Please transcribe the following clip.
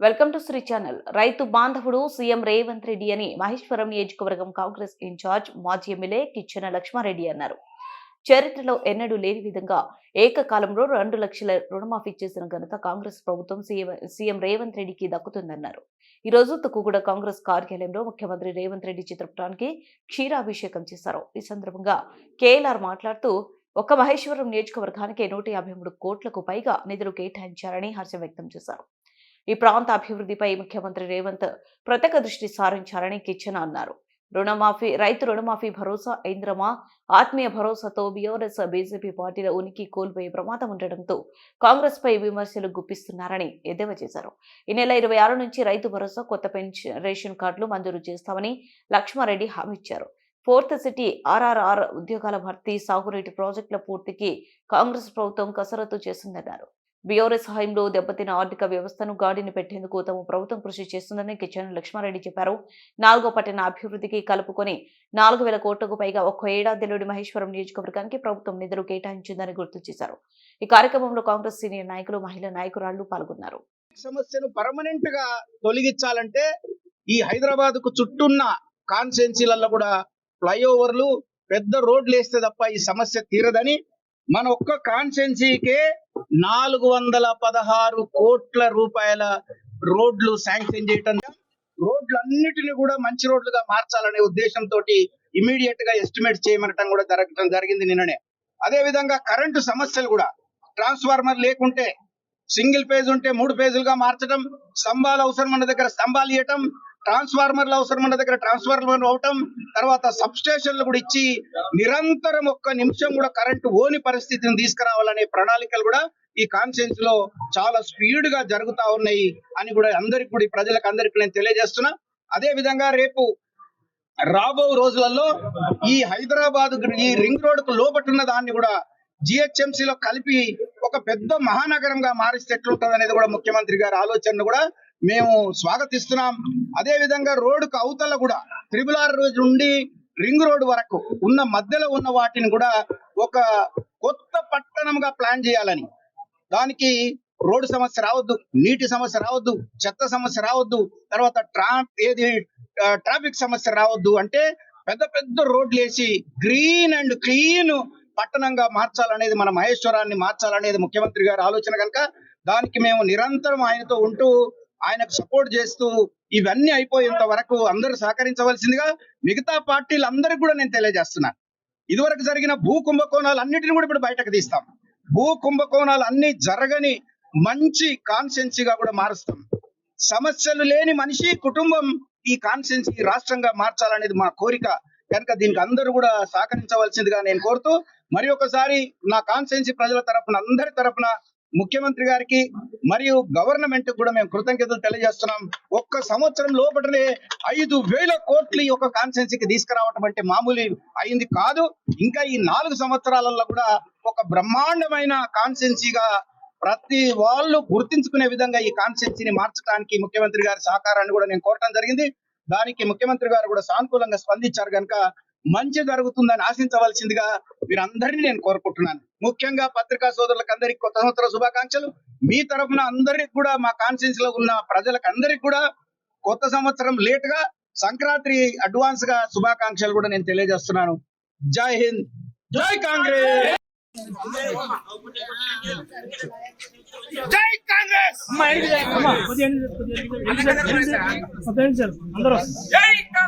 Welcome to Shri channel. రైతు బాంధవుడు CM Revanth Reddy అని మహేశ్వరం నియోజకవర్గం కాంగ్రెస్ ఇన్ఛార్జ్ మాజీ ఎమ్మెల్యే కిచ్చెన లక్ష్మారెడ్డి అన్నారు. చరిత్రలో ఎన్నడూ లేని విధంగా ఏకకాలంలో రెండు లక్షల రుణమాఫీ చేసిన ఘనత కాంగ్రెస్ ప్రభుత్వం సీఎం సీఎం రేవంత్ రెడ్డికి దక్కుతుందన్నారు. ఈ రోజు తుక్కుగూడ కాంగ్రెస్ కార్యాలయంలో ముఖ్యమంత్రి రేవంత్ రెడ్డి చిత్రపటానికి క్షీరాభిషేకం చేశారు. ఈ సందర్భంగా కేఎల్ఆర్ మాట్లాడుతూ ఒక్క మహేశ్వరం నియోజకవర్గానికి నూట యాభై మూడు కోట్లకు పైగా నిధులు కేటాయించారని హర్షం వ్యక్తం చేశారు. ఈ ప్రాంత అభివృద్ధిపై ముఖ్యమంత్రి రేవంత్ ప్రత్యేక దృష్టి సారించారని కిచెన్ అన్నారు. రుణమాఫీ రైతు రుణమాఫీ భరోసా ఇంద్రమా ఆత్మీయ భరోసాతో బీఆర్ఎస్ బీజేపీ పార్టీల ఉనికి కోల్పోయే ప్రమాదం ఉండడంతో కాంగ్రెస్ పై విమర్శలు గుప్పిస్తున్నారని ఎద్దేవా చేశారు. ఈ నెల ఇరవై ఆరు నుంచి రైతు భరోసా కొత్త పెన్షన్ రేషన్ కార్డులు మంజూరు చేస్తామని లక్ష్మారెడ్డి హామీ ఇచ్చారు. ఫోర్త్ సిటీ ఆర్ఆర్ఆర్ ఉద్యోగాల భర్తీ సాగునీటి ప్రాజెక్టుల పూర్తికి కాంగ్రెస్ ప్రభుత్వం కసరత్తు చేస్తుందన్నారు బీఆర్ఎస్ హయాంలో దెబ్బతిన ఆర్థిక వ్యవస్థను గాడిని పెట్టేందుకు తమ ప్రభుత్వం కృషి చేస్తుందని కిచెన్ లక్ష్మారెడ్డి చెప్పారు. నాలుగో పట్టణ అభివృద్ధికి కలుపుకొని నాలుగు వేల కోట్లకు పైగా ఒక్క ఏడాదిలోని మహేశ్వరం నియోజకవర్గానికి ప్రభుత్వం నిధులు కేటాయించిందని గుర్తు చేశారు. ఈ కార్యక్రమంలో కాంగ్రెస్ సీనియర్ నాయకులు మహిళా నాయకురాళ్ళు పాల్గొన్నారు. సమస్యను పర్మనెంట్గా తొలగించాలంటే ఈ హైదరాబాద్కు చుట్టూన్న కాన్స్టెన్సీలలో కూడా ఫ్లైఓవర్లు పెద్ద రోడ్లు వేస్తే తప్ప ఈ సమస్య తీరదని మన ఒక్క కాన్స్టెన్సీకే నాలుగు వందల పదహారు కోట్ల రూపాయల రోడ్లు శాంక్షన్ చేయటం రోడ్లన్నిటిని కూడా మంచి రోడ్లుగా మార్చాలనే ఉద్దేశంతో ఇమీడియట్గా ఎస్టిమేట్ చేయమనటం కూడా జరగటం జరిగింది నిన్ననే. అదే విధంగా కరెంటు సమస్యలు కూడా ట్రాన్స్ఫార్మర్ లేకుంటే సింగిల్ పేజ్ ఉంటే మూడు పేజీలుగా మార్చడం స్తంభాలు అవసరం మన దగ్గర స్తంభాలు ఇవ్వటం ట్రాన్స్ఫార్మర్లు అవసరం మన దగ్గర ట్రాన్స్ఫార్మర్ అవటం తర్వాత సబ్ స్టేషన్లు కూడా ఇచ్చి నిరంతరం ఒక్క నిమిషం కూడా కరెంటు ఓని పరిస్థితిని తీసుకురావాలనే ప్రణాళికలు కూడా ఈ కాన్ఫరెన్స్లో చాలా స్పీడ్గా జరుగుతా ఉన్నాయి అని కూడా అందరికి కూడా ప్రజలకు అందరికి నేను తెలియజేస్తున్నా. అదే విధంగా రేపు రాబో రోజులలో ఈ హైదరాబాద్ ఈ రింగ్ రోడ్కు లోపటున్న దాన్ని కూడా జిహెచ్ఎంసీలో లో కలిపి ఒక పెద్ద మహానగరంగా మారిస్తే ఎట్లుంటది అనేది కూడా ముఖ్యమంత్రి గారి ఆలోచనను కూడా మేము స్వాగతిస్తున్నాం. అదే విధంగా రోడ్డుకు అవతల కూడా త్రిబుల్ ఆర్ నుండి రింగ్ రోడ్ వరకు ఉన్న మధ్యలో ఉన్న వాటిని కూడా ఒక కొత్త పట్టణంగా ప్లాన్ చేయాలని. దానికి రోడ్డు సమస్య రావద్దు నీటి సమస్య రావద్దు చెత్త సమస్య రావద్దు తర్వాత ట్రా ఏది ట్రాఫిక్ సమస్య రావద్దు అంటే పెద్ద పెద్ద రోడ్లు వేసి గ్రీన్ అండ్ క్లీన్ పట్టణంగా మార్చాలనేది మన మహేశ్వరాన్ని మార్చాలనేది ముఖ్యమంత్రి గారి ఆలోచన కనుక దానికి మేము నిరంతరం ఆయనతో ఉంటూ ఆయనకు సపోర్ట్ చేస్తూ ఇవన్నీ అయిపోయేంత వరకు అందరూ సహకరించవలసిందిగా మిగతా పార్టీలందరికీ కూడా నేను తెలియజేస్తున్నాను ఇదివరకు జరిగిన భూ కుంభకోణాలు అన్నిటిని కూడా ఇప్పుడు బయటకు తీస్తాం. భూ కుంభకోణాలు అన్ని జరగని మంచి కాన్సెన్సీగా కూడా మారుస్తాం. సమస్యలు లేని మనిషి కుటుంబం ఈ కాన్సెన్సీ రాష్ట్రంగా మార్చాలనేది మా కోరిక. కనుక దీనికి అందరూ కూడా సహకరించవలసిందిగా నేను కోరుతూ మరి ఒకసారి నా కాన్సెన్సీ ప్రజల తరపున అందరి తరపున ముఖ్యమంత్రి గారికి మరియు గవర్నమెంట్ కూడా మేము కృతజ్ఞతలు తెలియజేస్తున్నాం. ఒక్క సంవత్సరం లోపలనే ఐదు వేల కోట్లు ఈ యొక్క కాన్సెన్సీకి తీసుకురావటం అంటే మామూలు అయింది కాదు. ఇంకా ఈ నాలుగు సంవత్సరాలలో కూడా ఒక బ్రహ్మాండమైన కాన్సెన్సీగా ప్రతి వాళ్ళు గుర్తించుకునే విధంగా ఈ కాన్సెన్సీని మార్చడానికి ముఖ్యమంత్రి గారి సహకారాన్ని కూడా నేను కోరటం జరిగింది. దానికి ముఖ్యమంత్రి గారు కూడా సానుకూలంగా స్పందించారు కనుక మంచి జరుగుతుందని ఆశించవలసిందిగా మీరందరినీ నేను కోరుకుంటున్నాను. ముఖ్యంగా పత్రికా సోదరులకు అందరికి కొత్త సంవత్సర శుభాకాంక్షలు. మీ తరఫున అందరికి కూడా మా కాన్ఫరెన్స్లో ఉన్న ప్రజలకు అందరికి కూడా కొత్త సంవత్సరం లేట్గా సంక్రాంతి అడ్వాన్స్గా శుభాకాంక్షలు కూడా నేను తెలియజేస్తున్నాను. జై హింద్. జై కాంగ్రెస్. జై కాంగ్రెస్ అందరూ జై కాంగ్రెస్.